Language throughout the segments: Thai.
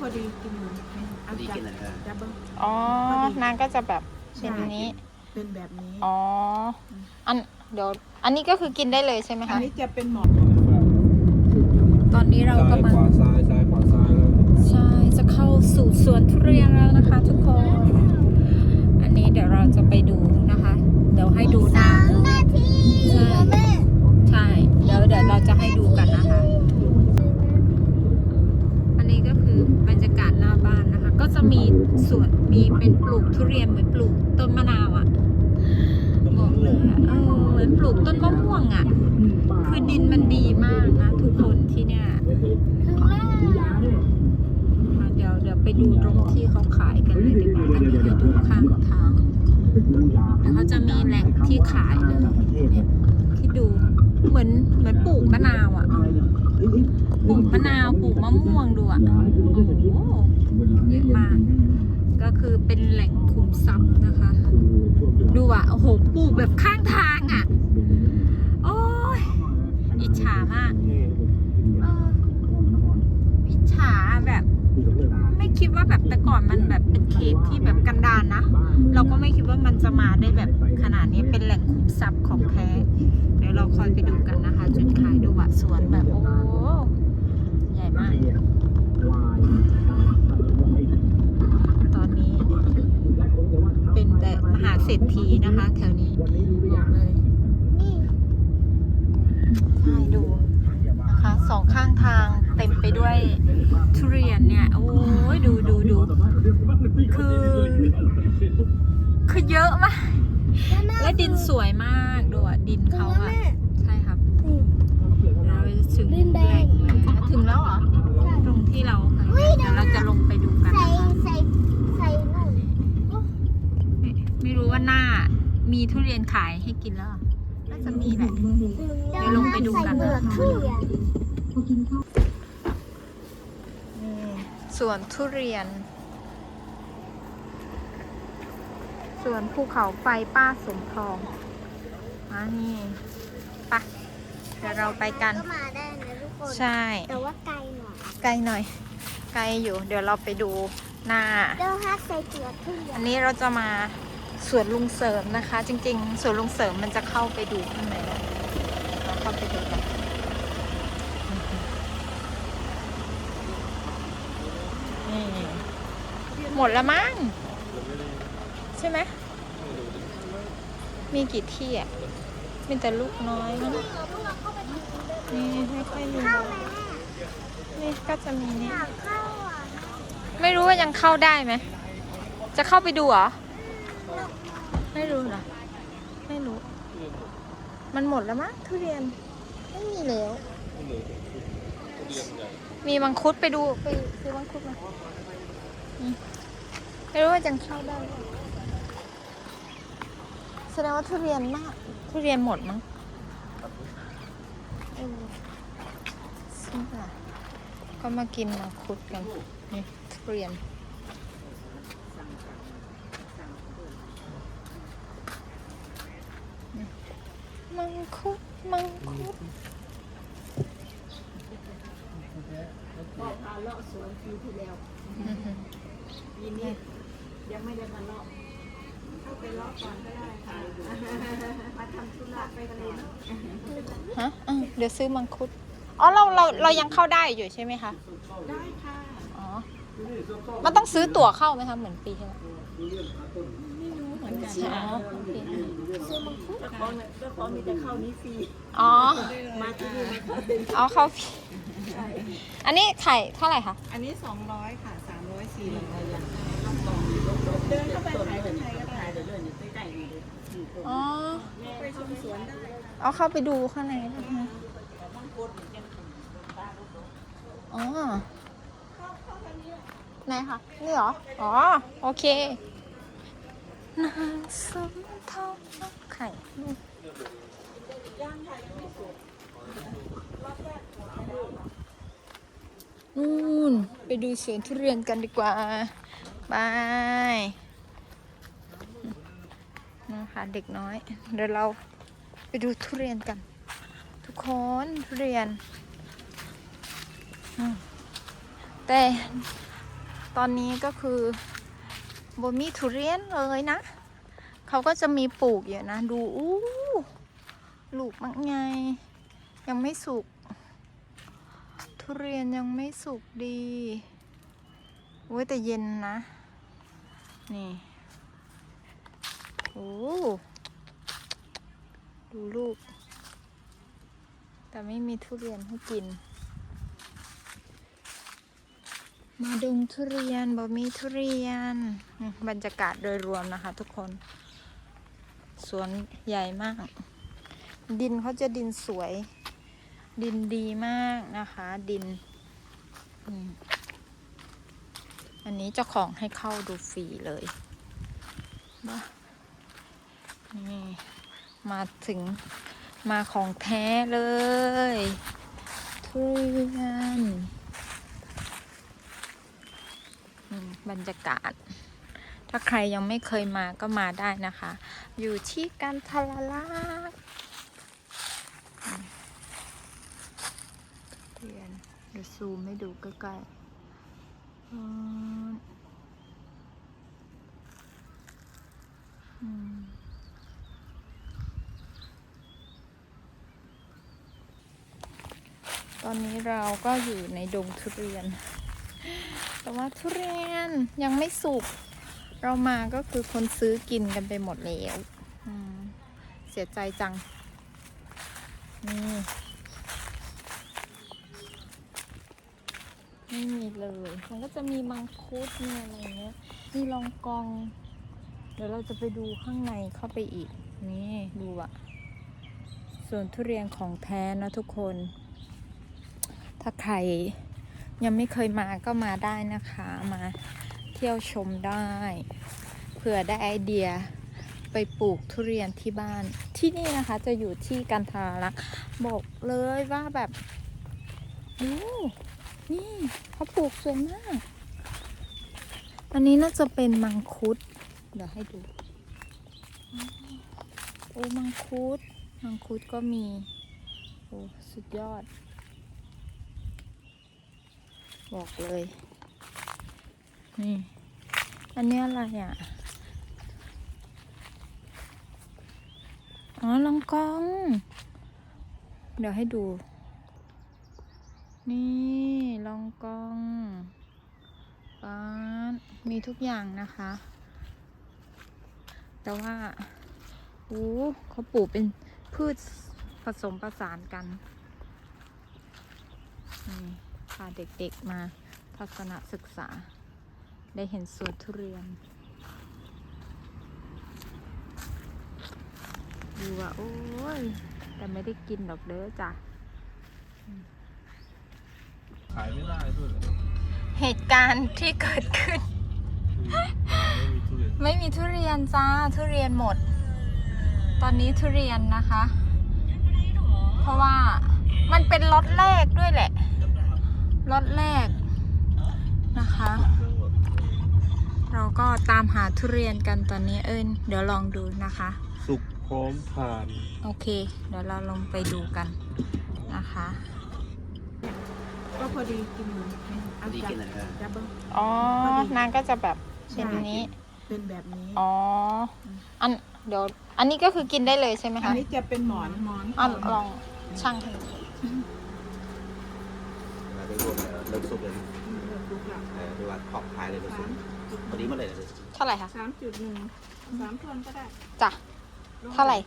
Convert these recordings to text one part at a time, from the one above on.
พอดีกินอยู่อันดีจับกินอะไรจับเบิ้งอ๋อ นางก็จะแบบเป็นนี้ เป็นแบบนี้ อ๋อ อันเดี๋ยว อันนี้ก็คือกินได้เลยใช่ไหมอันคะนี้จะเป็นหมอกตอนนี้เราซ้ากำยลังขวาซ้ายซ้ายขวาซ้ายแล้วใช่ จะเข้าสู่สวนทุเรียนแล้วนะคะ ทุกคน อันนี้เดี๋ยวเราจะไปดูนะคะ เดี๋ยวให้ดูหน้าใช่ ใช่ เดี๋ยวเดี๋ยวเราจะให้ดูกันนะคะ อันนี้ก็คือบรรยากาศหน้าบ้านนะคะ ก็จะมีสวนมีเป็นปลูกทุเรียนเหมือนปลูกต้นมะนาวอะ่ะบอกเลยเออเหมือนปลูกต้นมะม่วงอะ่ะ คือดินมันดีมากนะ ทุกคนที่เนี่ยอะเดี๋ยวเดี๋ยวไปดูตรงที่เขาขายกันเลยดีกว่าอันนี้ให้ดูข้างทางเดี๋ยวเขาจะมีแหล่งที่ขายเลยเนี่ยที่ดู เหมือนเหมือนปลูกมะนาวอะ่ะปลูกมะนาวปลูกมะม่วงดูอะ่ะโอ้โหเยอะมาก ก็คือเป็นแหล่งคุมทรัพย์นะคะ ดูอะโอ้โหปลูกแบบข้างทางอะ โอ้ยอิจฉามากเอออิจฉาแบบ ไม่คิด ว่าแบบแต่ก่อนมันแบบเป็นเขตที่แบบกันดารนนะ เราก็ไม่คิดว่ามันจะมาได้แบบขนาดนี้เป็นแหล่งคุมทรัพย์ของแท้ เดี๋ยวเราคอยไปดูกันนะคะ จุดขายดูว่าสวนแบบโอ้โหใหญ่มาก ตอนนี้ เป็นแต่มหาเศรษฐีนะคะ แถวนี้บอกเลยใช่ดู นะคะสองข้างทางเต็มไปด้วยทุเรียนเนี่ย โอ้ยดูดูดูคือ คือเยอะมาก และดินสวยมากดูอะ ดินเขาอะ ใช่ครับเดี๋ยวเราจะถึงดินแดแหล่งงเลยนะคะถึงแล้วเหรอ ตรงที่เราเคยเดี๋ยวเราจะลงไปดูกันใส่นะคะใส่ใส่หนูไม่ไม่รู้ว่าหน้ามีทุเรียนขายให้กินแล้วเหรอน่าจะมีแหละ เดี๋ยวลงไปดูกันนะใส่ เปลือกทุเรียนสวนทุเรียน สวนภูเขาไฟป้าสมทองมานี่ไปะเดี๋ยวเราไปกัน ก็มาได้นะทุกคน ใช่ แต่ว่าไกลหน่อย ไกลหน่อย ไกลอยู่ เดี๋ยวเราไปดูหน้า เดี๋ยวถ้าใส่เปลือกทุเรียอันนนี้เราจะมาสวนลุงเสริมนะคะ จริงๆสวนลุงเสริมมันจะเข้าไปดูข้างในนะเราเข้าไปดูกันนี่ หมดแล้วมั้งใช่ไหม มีกี่ที่อะ มีแต่ลูกน้อยมั้งนี่ไม่ค่อยมีนี่ก็จะมีนี่ไม่รู้ว่ายังเข้าได้ไหม จะเข้าไปดูเหรอ ไม่รู้เหรอ ไม่รู้ มันหมดแล้วมั้งทุเรียน ไม่มีแล้ว มีมังคุดไปดูไปซื้อมังคุดมาอืมไม่รู้ว่ายังเข้าได้หรือเปล่าแสดงว่าทุเรียนมาก ทุเรียนหมดมั้งเออใช่ป่ะก็มากินมังคุดกันนี่ทุเรียนมังคุดมังคุด บอกพา เลาะสวนปีที่แล้วอื้อหือปีนี้ยังไม่ได้มาเลาะเข้าไปเลาะก่อนก็ได้ค่ะมาทำธุระไปกันเลยเนาะฮะอะเดี๋ยวซื้อมังคุด อ๋อเราเราเรายังเข้าได้อยู่ใช่ไหมคะ ได้ค่ะอ๋อ มันต้องซื้อตั๋วเข้าไหมคะเหมือนปีที่แล้ว ไม่รู้เหมือนกันอ๋อโอเคซื้อมังคุดเจ้าของเนี่ยเจ้าของมีแต่เข้านี้ฟรีอ๋อ มาที่นี่มาเข้าเต็มเอาเข้าฟรี อันนี้ไข่เท่าไหร่คะ อันนี้ 200 ค่ะ 300 400อย่างเดินเข้าไปขายข้างในก็ได้เดินเลยใกล้ๆนี่อ๋อ ไปชมสวนได้เอาเข้าไปดูข้างในได้ไหมอ๋อไหนคะ นี่เหรอ อ๋อ โอเคนางสมทองไข่ นู่นไปดูสวนทุเรียนกันดีกว่าบายนะคะเด็กน้อย เดี๋ยวเราไปดูทุเรียนกัน ทุกคนทุเรียน แต่ตอนนี้ก็คือบ่มีทุเรียนเลยนะ เขาก็จะมีปลูกอยู่นะ ดู อู้ ลูกมักไง ยังไม่สุก ทุเรียนยังไม่สุกดีโอ้ยแต่เย็นนะ นี่โอ้ดูลูก แต่ไม่มีทุเรียนให้กิน มาดงทุเรียนบ่มีทุเรียน บรรยากาศโดยรวมนะคะทุกคน สวนใหญ่มาก ดินเขาจะดินสวย ดินดีมากนะคะ ดิน อันนี้เจ้าของให้เข้าดูฟรีเลยมานี่มาถึงมาของแท้เลยทุเรียนบรรยากาศ ถ้าใครยังไม่เคยมาก็มาได้นะคะ อยู่ที่กันทาราลักษณ์อืมทุเรียนเดี๋ยว ซูมให้ดูใกล้ๆอืมตอนนี้เราก็อยู่ในดงทุเรียน แต่ว่าทุเรียนยังไม่สุก เรามาก็คือคนซื้อกินกันไปหมดแล้ว เสียใจจัง นี่ ไม่มีเลย มันก็จะมีมังคุดมีอะไรเงี้ย มีลองกอง เดี๋ยวเราจะไปดูข้างในเข้าไปอีก นี่ดูอะส่วนทุเรียนของแท้นะทุกคน ถ้าใครยังไม่เคยมาก็มาได้นะคะ มาเที่ยวชมได้ เผื่อได้ไอเดียไปปลูกทุเรียนที่บ้าน ที่นี่นะคะจะอยู่ที่กันทารักบอกเลยว่าแบบดู นี่เขาปลูกสวยมาก อันนี้น่าจะเป็นมังคุด เดี๋ยวให้ดู โอ้มังคุด มังคุดก็มี โอ้สุดยอด บอกเลย นี่ อันนี้อะไรอะ อ๋อลองกอง เดี๋ยวให้ดู นี่ลองกองป้านมีทุกอย่างนะคะ แต่ว่าโอ้เขาปลูกเป็นพืชผสมประสานกัน นี่พาเด็กๆมาทัศนศึกษา ได้เห็นสวนทุเรียนดูว่า โอ้ย แต่ไม่ได้กินดอกเด้อจ้ะ ขายไม่ได้ด้วยเหรอเหตุการณ์ที่เกิดขึ้นคือไม่มีทุเรียนไม่มีทุเรียนจ้าทุเรียนหมด ตอนนี้ทุเรียนนะคะ เพราะว่ามันเป็นล็อตแรกด้วยแหละล็อตแรกนะคะ เราก็ตามหาทุเรียนกันตอนนี้เอิญเดี๋ยวลองดูนะคะ สุกพร้อมทาน โอเค เดี๋ยวเราลงไปดูกันนะคะก็ พอดีกินอยู่เอาดีจับกินอะไรกันจับเบิ้งอ๋อ นางก็จะแบบเช่นนี้ เป็นแบบนี้ อ๋อ อันเดี๋ยว อันนี้ก็คือกินได้เลยใช่ไหมอันคะนี้จะเป็นหมอนหมอนอะลองช่างให้เราได้รวมเริ่มสุกเลยเลือกดูค่ะเออดูว่าขอบคลายเลยเริ่มสุสากมจุดพอดีหมาเลยนะเท่าไหร่คะสามจุดหนึ่งสามทวนก็ได้ จ้ะ เท่าไหร่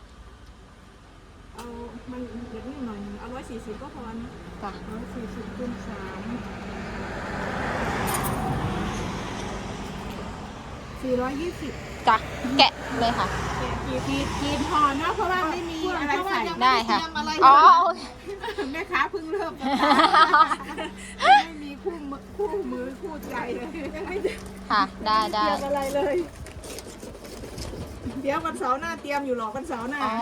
เอามันเดี๋ยวนี้หน่อยหนึงเอาร้อยสี่สิบก็พอนะจ้ะร้อยสี่สิบคูณสามสี่ร้อยยี่สิบจ้ะแกะเลยค่ะ กีกีกีพอเนาะเพราะว่าไม่มีอะไรใส่ได้ค่ะอะไรอ๋อโอเคแม่ค้าเพิ่งเริ่มจะตายไม่มีคู่มือคู่มือคู่ใจเลยยังไม่ได้ค่ะ ได้ได้เตรียมอะไรเลย เดี๋ยววันเสาร์หน้าเตรียมอยู่หรอกวันเสาร์หน้า อ๋อ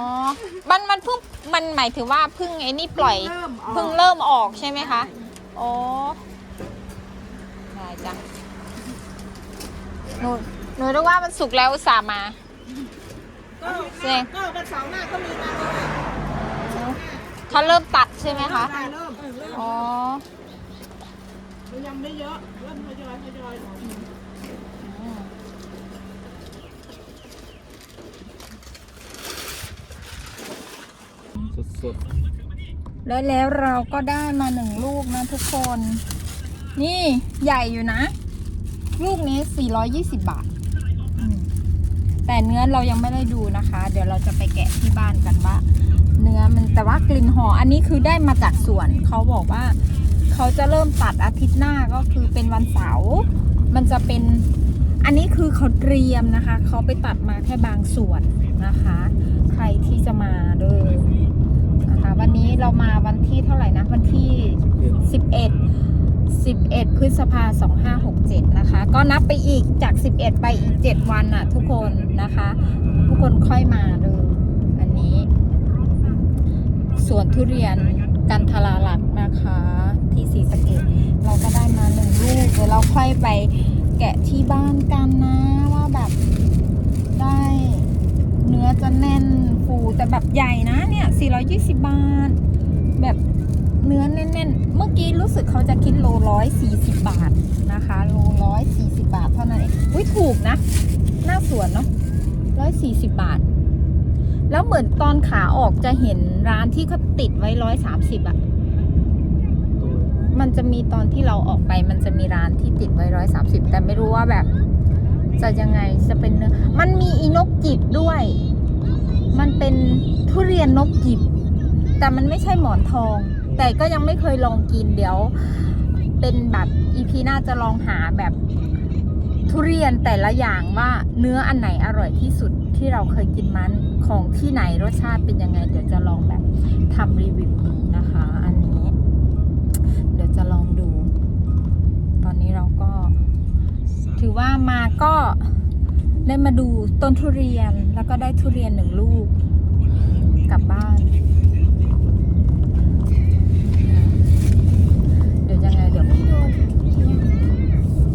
มันมันเพิ่งมันหมายถึงว่าเพิ่งไอ้นี่ปล่อยเริ่มออก เพิ่งเริ่มออกใช่ไหมคะ อ๋อ ได้จ้ะหนูหนูนึกว่ามันสุกแล้วอุตส่าห์มา ก็แสดงก็วันเสาร์หน้าก็มีมาเลยถ้าเริ่มตัดใช่ไหมคะได้เริ่มเริ่มอ๋อยังไม่เยอะเริ่มทยอยทยอยหน่อย อ๋อ สดแล้วแล้วเราก็ได้มาหนึ่งลูกนะทุกคน นี่ใหญ่อยู่นะ ลูกนี้ 420 บาท แต่เนื้อเรายังไม่ได้ดูนะคะ เดี๋ยวเราจะไปแกะที่บ้านกันว่า เนื้อมันแต่ว่ากลิ่นหอมอันนี้คือได้มาจากสวน เขาบอกว่า เขาจะเริ่มตัดอาทิตย์หน้าก็คือเป็นวันเสาร์มันจะเป็นอันนี้คือเขาเตรียมนะคะ เขาไปตัดมาแค่บางส่วนนะคะ ใครที่จะมาเด้อน วันนี้เรามาวันที่เท่าไหร่นะ วันที่ 11 11 พฤษภา2567 นะคะ ก็นับไปอีกจาก 11 ไปอีก 7 วันน่ะทุกคนนะคะ ทุกคนค่อยมาเด้ออันนี้สวนทุเรียนกันทราลักนะคะ ที่ศรีสะเกดเราก็ได้มาหนึ่งลูกเดี๋ยวเราค่อยไปแกะที่บ้านกันนะ ว่าแบบได้ อจะแน่นฟูแต่แบบใหญ่นะเนี่ย 420 บาท แบบเนื้อแน่นๆ เมื่อกี้รู้สึกเขาจะคิดโลร้อยสี่สิบบาทนะคะ โลร้อยสี่สิบาทเท่านั้นเองอุ้ยถูกนะ หน้าสวนเนาะร้อยสี่สิบบาท แล้วเหมือนตอนขาออกจะเห็นร้านที่เขาติดไว้ร้อยสามสิบอะมันจะมีตอนที่เราออกไปมันจะมีร้านที่ติดไว้ร้อยสามสิบแต่ไม่รู้ว่าแบบ จะยังไงจะเป็นเนื้อมันมีอีนกจิบด้วย มันเป็นทุเรียนนกจิบ แต่มันไม่ใช่หมอนทอง แต่ก็ยังไม่เคยลองกินเดี๋ยว เป็นแบบอีพีหน้าจะลองหาแบบทุเรียนแต่ละอย่างว่าเนื้ออันไหนอร่อยที่สุดที่เราเคยกินมันของที่ไหนรสชาติเป็นยังไง เดี๋ยวจะลองแบบทำรีวิวนะคะ อันนี้ เดี๋ยวจะลองดู ตอนนี้เราก็ ถือว่ามาก็ ได้มาดูต้นทุเรียนแล้วก็ได้ทุเรียนหนึ่งลูกกลับบ้าน เดี๋ยวยังไงเดี๋ยวพี่โดน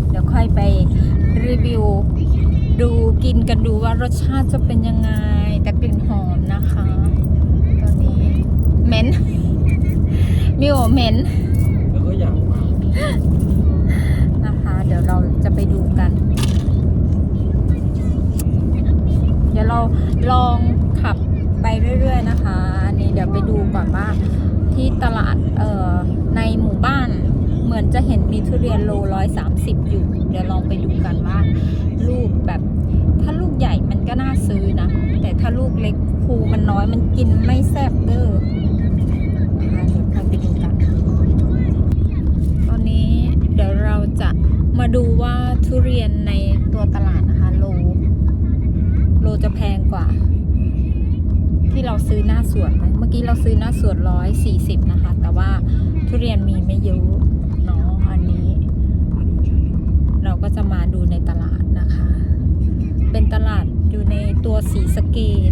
เดี๋ยวค่อยไปรีวิว ดูกินกันดูว่ารสชาติจะเป็นยังไง แต่กลิ่นหอมนะคะตอนนี้เหม็นมิวเหม็นแล้วก็อยากมานะคะ เดี๋ยวเราจะไปดูกัน ดี๋ยวเราลองขับไปเรื่อยๆนะคะอันนี้เดี๋ยวไปดูก่อนว่าที่ตลาดเอ่อในหมู่บ้านเหมือนจะเห็นมีทุเรียนโลร้อยสามสิบอยู่ เดี๋ยวลองไปดูกันว่าลูกแบบ ถ้าลูกใหญ่มันก็น่าซื้อนะ แต่ถ้าลูกเล็กภูมันน้อยมันกินไม่แซ่บเด้อนะคะเดี๋ยวไปดูกัน ตอนนี้เดี๋ยวเราจะมาดูว่าทุเรียนในตัวตลาด ลโลจะแพงกว่า ที่เราซื้อหน้าสวนไหมเมื่อกี้เราซื้อหน้าสวนร้อยสี่สิบนะคะ แต่ว่าทุเรียนมีไม่เยอะเนาะอันนี้ เราก็จะมาดูในตลาดนะคะ เป็นตลาดอยู่ในตัวสีสะเกต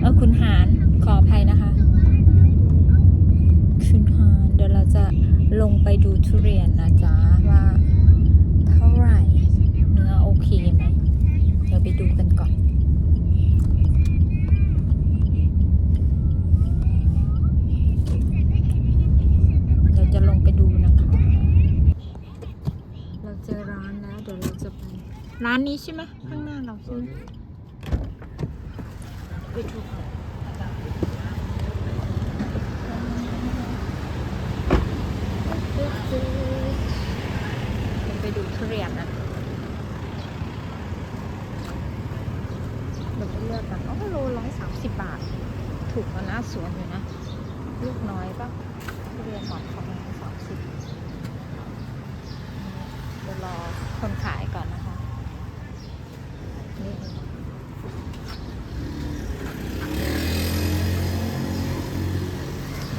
เออคุณหารขออภัยนะคะ คุณหารเดี๋ยวเราจะลงไปดูทุเรียนนะจ๊ะว่าเท่าไหร่เนื้อโอเคไหม เดี๋ยวไปดูกันก่อนเดี๋ยวจะลงไปดูนะคะ เราเจอร้านแล้วเดี๋ยวเราจะไป ร้านนี้ใช่ไหมข้างหน้าเราใช่ไหมไปดูก่อนไปดูทุเรียนนะเดี๋ ค่ะเลือกกันโอ้โลร้อยสามสิบบาท ถูกกว่าหน้าสวนอยู่นะ ลูกน้อยปะทุเรียนหมอนทองร้อยสามสิบเดี๋ยวรอคนขายก่อนนะคะ นี่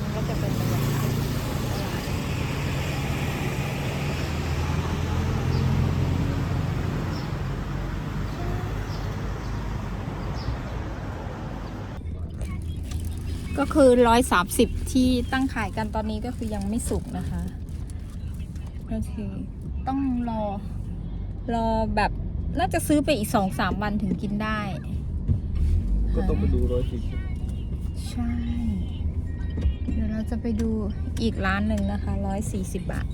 มันก็จะเป็นบรรยากาศตลาด ก็คือร้อยสามสิบที่ตั้งขายกันตอนนี้ก็คือยังไม่สุกนะคะโอเคต้องรอรอแบบน่าจะซื้อไปอีกสองสามวันถึงกินได้ ก็ต้องไปดูร้อยสี่สิบใช่ เดี๋ยวเราจะไปดูอีกร้านหนึ่งนะคะร้อยสี่สิบบาท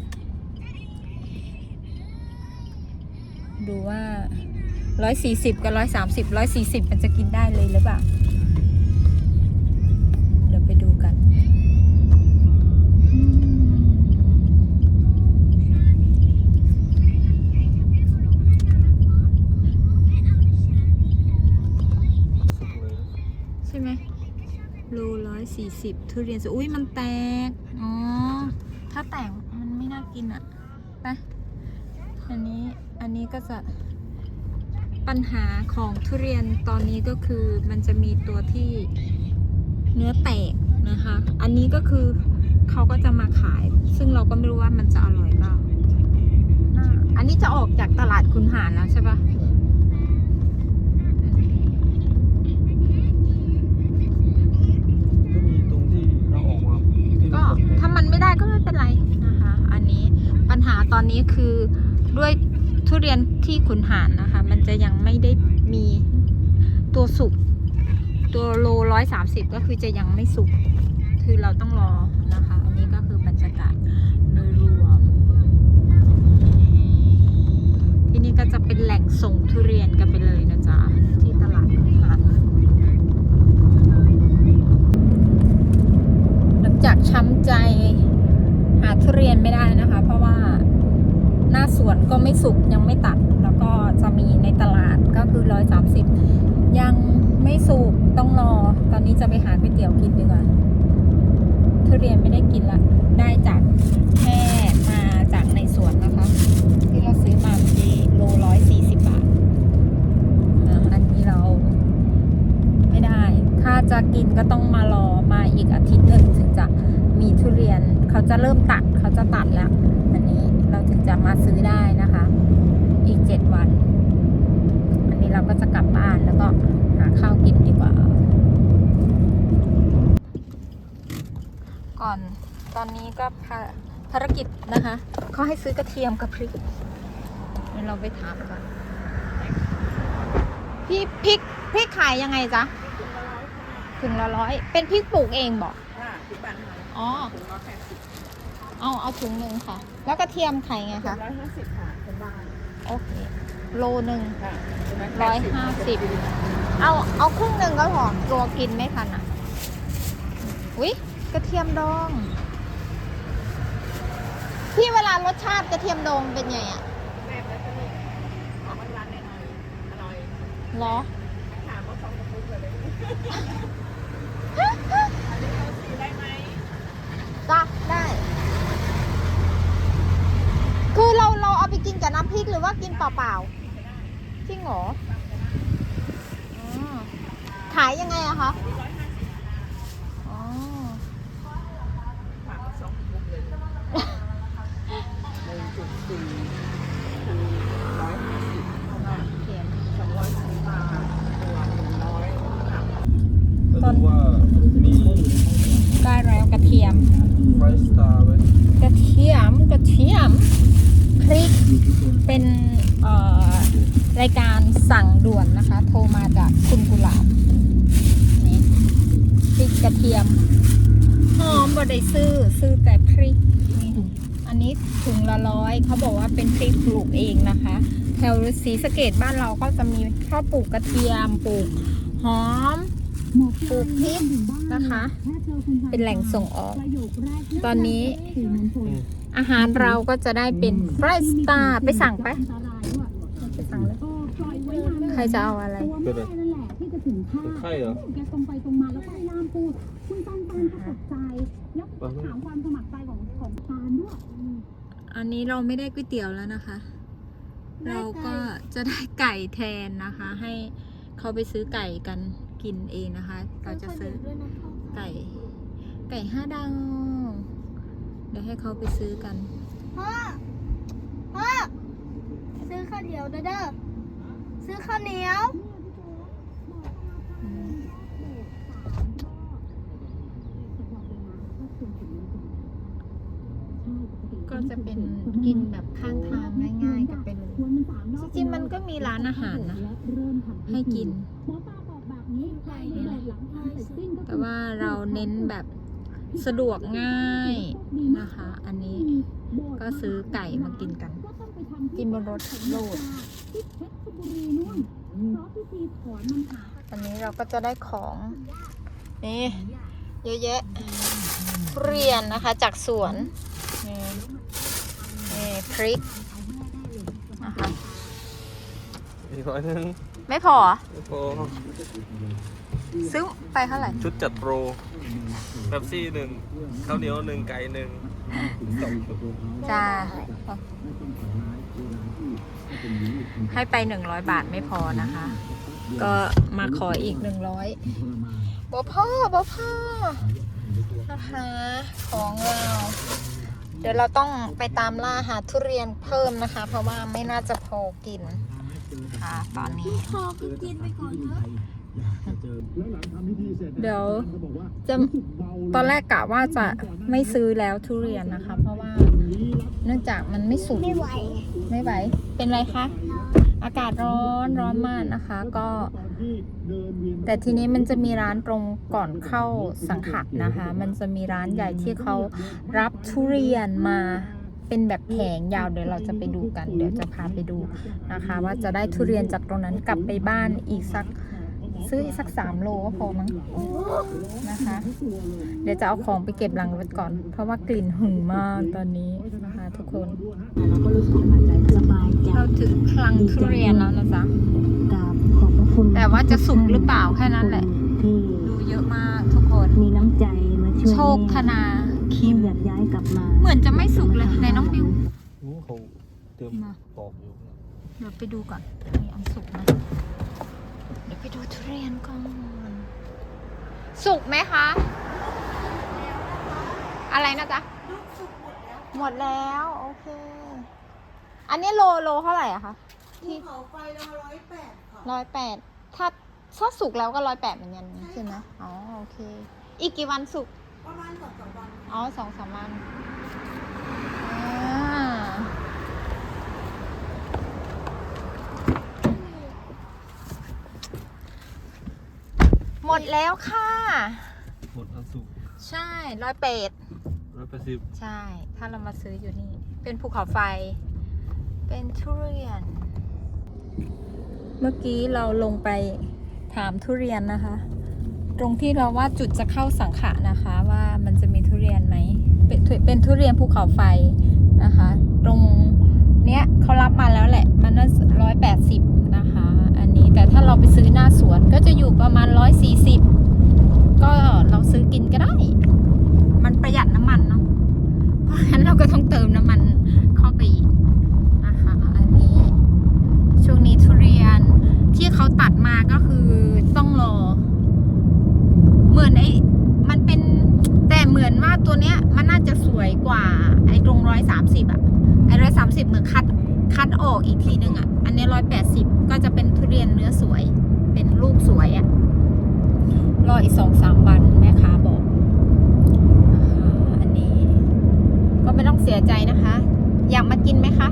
ดูว่าร้อยสี่สิบกับร้อยสามสิบร้อยสี่สิบมันจะกินได้เลยหรือเปล่า ใช่ไหมโลร้อยสี่สิบทุเรียนสุกอุ้ยมันแตก อ๋อ ถ้าแตกมันไม่น่ากินอะไปอันนี้อันนี้ก็จะปัญหาของทุเรียนตอนนี้ก็คือมันจะมีตัวที่เนื้อแตกนะคะ อันนี้ก็คือเขาก็จะมาขาย ซึ่งเราก็ไม่รู้ว่ามันจะอร่อยเปล่าน่าอันนี้จะออกจากตลาดคุณหารแล้วใช่ปะอันนี้ ก็มีตรงที่เราออกมาที่ ก็ เรากดให้ ถ้ามันไม่ได้ก็ไม่เป็นไรนะคะ อันนี้ปัญหาตอนนี้คือด้วยทุเรียนที่ขุนหารนะคะ มันจะยังไม่ได้มีตัวสุกตัวโลร้อยสามสิบก็คือจะยังไม่สุก คือเราต้องรอนะคะ อันนี้ก็คือบรรยากาศโดยรวม ที่นี่ก็จะเป็นแหล่งส่งทุเรียนกันไปเลยนะจ๊ะ ที่ตลาดขุนหาร หลังจากช้ำใจหาทุเรียนไม่ได้นะคะ เพราะว่าหน้าสวนก็ไม่สุกยังไม่ตัด แล้วก็จะมีในตลาดก็คือร้อยสามสิบยังไม่สุกต้องรอ ตอนนี้จะไปหาก๋วยเตี๋ยวกินดีกว่า ทุเรียนไม่ได้กินละ ได้จากแค่มาจากในสวนนะคะ ที่เราซื้อมาเมื่อกี้โลร้อยสี่สิบบาทอันนี้เราไม่ได้ ถ้าจะกินก็ต้องมารอมาอีกอาทิตย์หนึ่งถึงจะมีทุเรียนเขาจะเริ่มตัดเขาจะตัดแล้วอันนี้เราถึงจะมาซื้อได้นะคะ อีกเจ็ดวัน อันนี้เราก็จะกลับบ้านแล้วก็หาข้าวกินดีกว่า ก่อน ตอนนี้ก็ภาภารกิจนะคะเขาให้ซื้อกระเทียมกับพริกเดี๋ยวเราไปถามก่อนพี่พริกพริกขายยังไงจ๊ะถึงละร้อยเป็นพริกปลูกเองบอกค่ะที่บ้านเราอ๋อถึงร้อยแปดสิบเอาเอาถุงหนึ่งค่ะ แล้วกระเทียมขายไงถึคะงร้อยห้าสิบค่ะเป็นบ้านโอเคโลหนึ่งค่ะร้อยห้าสิบเอาเอาครึ่งหนึ่งก็พอตัวกินไม่ทันอะอุ๊ย กระเทียมดอง พี่เวลารสชาติกระเทียมดองเป็นไงอะแม่แล้วก็นี่ออกร้านแน่นอนอร่อยเหรอถามว่าสองกระปุกเลยอันนี้เราซื้อได้ไหมจ้ะได้ คือเราเราเอาไปกินกับน้ำพริกหรือว่ากินเปล่าๆจริงเหรออ๋อขายยังไงอะคะอ๋อ ฝากมาสองกระปุกเลยหนึ่งจุดสี่คือร้อยห้าสิบเท่านั้น เขียน สองร้อยสิบบาทตัวหนึ่งร้อยค่ะ ต้น ก็ดูว่ามี ได้แล้วกระเทียม ไฟสตาร์ไหม กระเทียม กระเทียม พริก เป็นเอ่อรายการสั่งด่วนนะคะ โทรมาจากคุณกุหลาบนี่พริกกระเทียม หอมบ่ได้ซื้อ ซื้อแต่พริกนี่อันนี้ถุงละร้อย เขาบอกว่าเป็นพริกปลูกเอง นะคะ แถวศรีสะเกดบ้านเราก็จะมีข้าวปลูกกระเทียมปลูกหอมปลูกพริกนะคะ เป็นแหล่งส่งออก ตอนนี้อาหารเราก็จะได้เป็นไฟสตาร์ไปสั่งไปไปสั่งเลยใครจะเอาอะไรเป็นอะไรเป็นไข้เหรอแกตรงไปตรงมาแล้วก็ไม่ล่ามพูดคุณตอนตอนก็ตกใจแล้วก็ถามความสมัครใจของของตาลด้วยอันนี้เราไม่ได้ก๋วยเตี๋ยวแล้วนะคะ เราก็จะได้ไก่แทนนะคะ ให้เขาไปซื้อไก่กันกินเองนะคะ เราจะซื้อไก่ ไก่ห้าดาวเดี๋ยวให้เขาไปซื้อกันพ่อพ่อซื้อข้าวเหนียวเด้อเด้อซื้อข้าวเหนียวอืมก็จะเป็นกินแบบข้างทางง่ายๆกันไปเลย จริงๆมันก็มีร้านอาหารนะ ให้กินหมอปลาบอกแบบนี้ใครเนี่ยหลังทำเสร็จสิ้นก็แต่ว่าเราเน้นแบบสะดวกง่ายนะคะ อันนี้ก็ซื้อไก่มากินกันก็ต้องไปทำกินบนรถโลดที่เพชรบุรีนู่นเพราะพิธีถอนมันหายอันนี้เราก็จะได้ของ นี่เยอะแยะทุเรียนนะคะจากสวนนี่นี่พริกนะคะ อีกร้อยหนึงไม่พอเหรอไม่พอซื้อไปเท่าไหร่ ชุดจัดโปรแบบซี่หนึ่งข้าวเหนียวหนึ่งไก่หนึ่งสองชุดจ้า ให้ไปหนึ่งร้อยบาทไม่พอนะคะ ก็มาขออีกหนึ่งร้อยบอพ่อบอพ่อนะคะของเรา เดี๋ยวเราต้องไปตามล่าหาทุเรียนเพิ่มนะคะ เพราะว่าไม่น่าจะพอกิน ค่ะตอนนี้พอก็กินไปก่อนเถอะเดี๋ยวจะตอนแรกกะว่าจะไม่ซื้อแล้วทุเรียนนะคะ เพราะว่าเนื่องจากมันไม่สุกไม่ไหวไม่ไหว เป็นไรคะ อากาศร้อนร้อนมากนะคะ ก็ แต่ทีนี้มันจะมีร้านตรงก่อนเข้าสังขะนะคะ มันจะมีร้านใหญ่ที่เขารับทุเรียนมา เป็นแบบแผงยาวเดี๋ยวเราจะไปดูกัน เดี๋ยวจะพาไปดูนะคะ ว่าจะได้ทุเรียนจากตรงนั้นกลับไปบ้านอีกสักซื้ออีกสักสามโลก็พอมั้งนะคะ เดี๋ยวจะเอาของไปเก็บหลังรถก่อน เพราะว่ากลิ่นหึงมากตอนนี้นะคะทุกคน เราก็รู้สึกสบายใจสบายใจเราถึงคลังทุเรียนแล้วนะจ๊ะกราบขอบพระคุณแต่ว่าจะสุกหรือเปล่าแค่นั้นแหละที่ดูเยอะมากทุกคน มีน้ำใจมาช่วยโชคธนา คิที่มอยากย้ายกลับมาเหมือนจะไม่สุกเลยในน้องบิวนี่เขาเตรียมมาปอกอยู่เดี๋ยวไปดูก่อนมีอันสุกนะเดี๋ยวไปดูทุเรียนก่อนสุกไหมคะ อะไรนะจ๊ะหมดแล้วโอเค อันนี้โลโลเท่าไหร่อะคะที่เขาไฟละร้อยแปดค่ะร้อยแปดถ้าถ้าสุกแล้วก็ร้อยแปดเหมือนกันใช่ไหมอ๋อโอเค อีกกี่วันสุก ประมาณสองสามวันอ๋อสองสามวันอ่าหมดแล้วค่ะ หมดอันสุกใช่ร้อยเป็ด ร้อยแปดสิบใช่ ถ้าเรามาซื้ออยู่นี่ เป็นภูเขาไฟ เป็นทุเรียน เมื่อกี้เราลงไปถามทุเรียนนะคะ ตรงที่เราว่าจุดจะเข้าสังขะนะคะว่ามันจะมีทุเรียนไหมเป็นทุเป็นทุเรียนภูเขาไฟนะคะ ตรงเนี้ยเขารับมาแล้วแหละ มันน่าร้อยแปดสิบนะคะ อันนี้แต่ถ้าเราไปซื้อหน้าสวนก็จะอยู่ประมาณร้อยสี่สิบก็เราซื้อกินก็ได้ มันประหยัดน้ำมันเนาะเพราะฉะนั้นเราก็ต้องเติมน้ำมันเข้าไปอีกนะคะอันนี้ช่วงนี้ทุเรียนที่เขาตัดมาก็คือ มือนไอ้มันเป็นแต่เหมือนว่าตัวเนี้ยมันน่าจะสวยกว่า ไอ้ตรงร้อยสามสิบอะไอ้ร้อยสามสิบเหมือนคัดคัดออกอีกทีหนึ่งอะอันนี้ร้อยแปดสิบก็จะเป็นทุเรียนเนื้อสวย เป็นลูกสวยอะรออีกสองสามวันแม่ค้าบอกอันนี้ ก็ไม่ต้องเสียใจนะคะ อยากมากินไหมคะ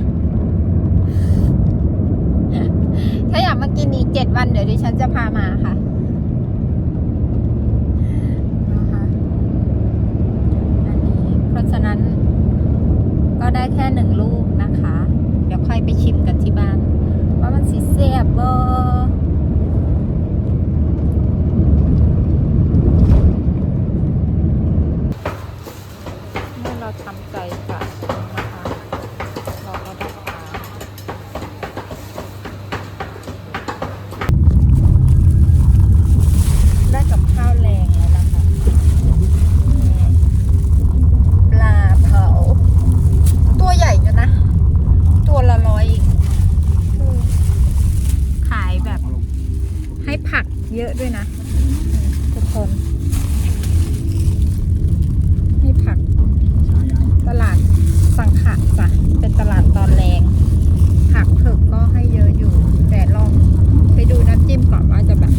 ถ้าอยากมากินอีกเจ็ดวันเดี๋ยวดิฉันจะพามาค่ะอันนี้เพ ราะฉะนั้นก็ได้แค่หนึ่งลูกนะคะ เดี๋ยวค่อยไปชิมกันที่บ้าน ว่ามันสิเสียบบ่เมื่อเราทำใจกับนะคะ เราก็ได้ปลาได้กับข้าวแรงแล้วนะคะนี่ปลาเผา ตัวใหญ่อยู่นะ ตัวละร้อยเองอืมขายแบบ ให้ผักเยอะด้วยนะ ทุกคน ให้ผัก ตลาดสังขะจ้ะเป็นตลาดตอนแรง ผักเผือกก็ให้เยอะอยู่ แต่ลองไปดูน้ำจิ้มก่อนว่าจะแบบ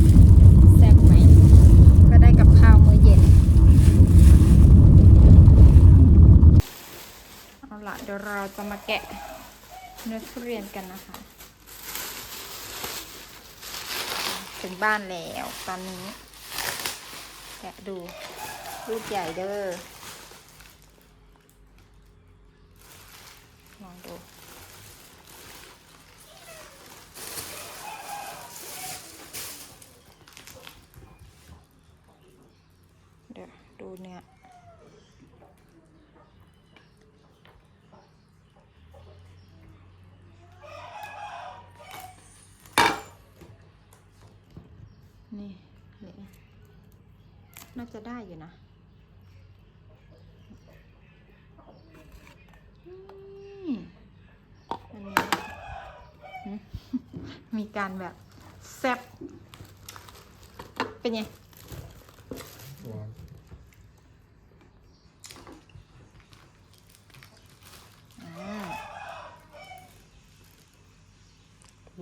แซ่บไหม ก็ได้กับข้าวมื้อเย็น เอาละเดี๋ยวเราจะมาแกะ เนื้อทุเรียนกันนะคะ ถึงบ้านแล้วตอนนี้ แกะดูลูกใหญ่เด้อลองดู เดี๋ยวดูเนี่ย นี่เหละน่าจะได้ อยู่นะอืมอันนี้หืมมีการแบบแซบเป็นไง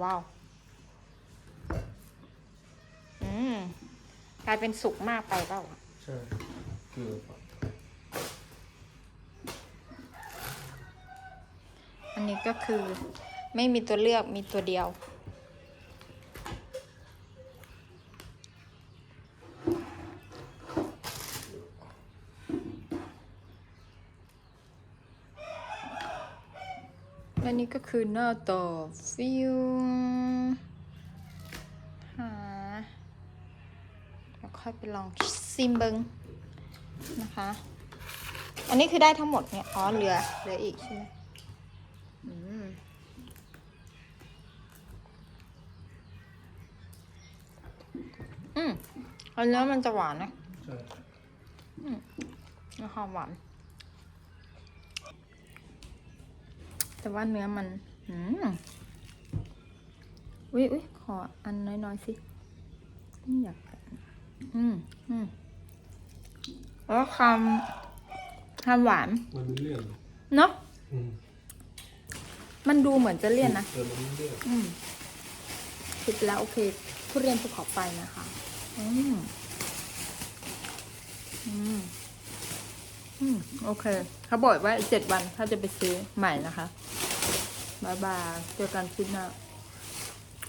ว้าว อืม กลายเป็นสุกมากไปเปล่า ช่คืออันนี้ก็คือไม่มีตัวเลือกมีตัวเดียว และนี่ก็คือหน้าต่อฟิว ลอยไปลองซิมเบิงนะคะ อันนี้คือได้ทั้งหมดเนี่ย อ๋อ เหลือ เหลืออีกใช่ไหมอืมอันเนื้อมันจะหวานนะใช่แล้วหอมหวาน แต่ว่าเนื้อมัน อืมอุ้ยอุ้ยขออันน้อยๆสิไม่อยาก อืมอืมแล้วคำคำหวาน มันไม่เลี่ยนเนาะอืมมันดูเหมือนจะเลี่ยนนะเออมันไม่เลี่ยนอืมคิดแล้วโอเคทุเรียนภูเขาไฟนะคะ อืม อืม อืม โอเค เขาบอกว่าอีกเจ็ดวันเขาจะไปซื้อใหม่นะคะ บ๊ายบาย เจอกันคลิปหน้า